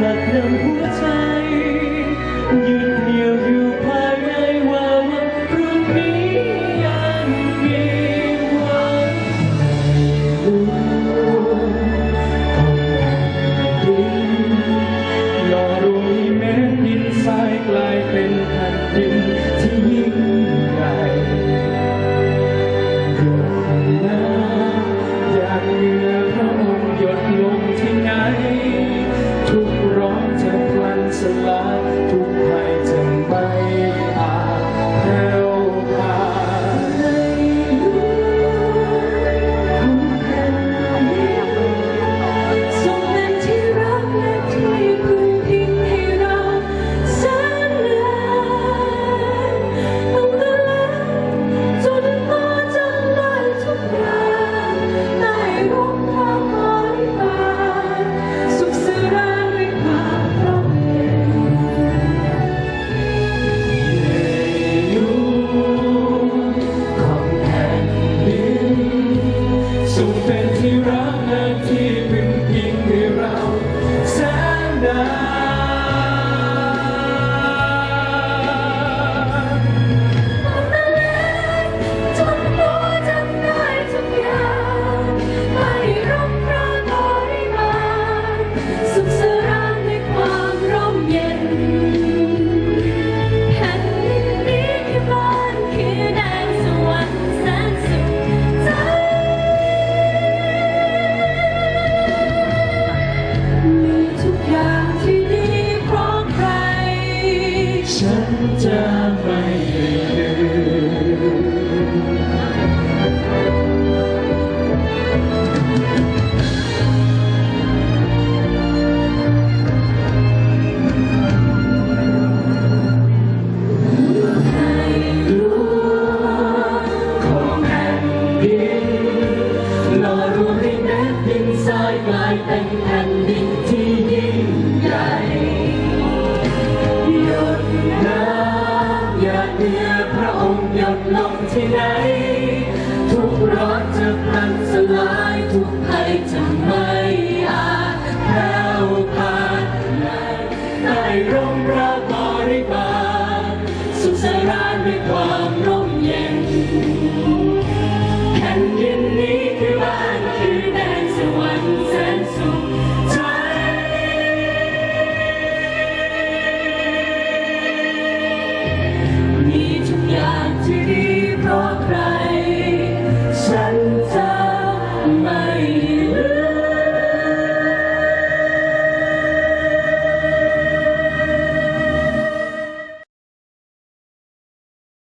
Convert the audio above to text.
หนักหน่วงหัวใจ ลงที่ไหน ทุกร้อนจะพลันสลาย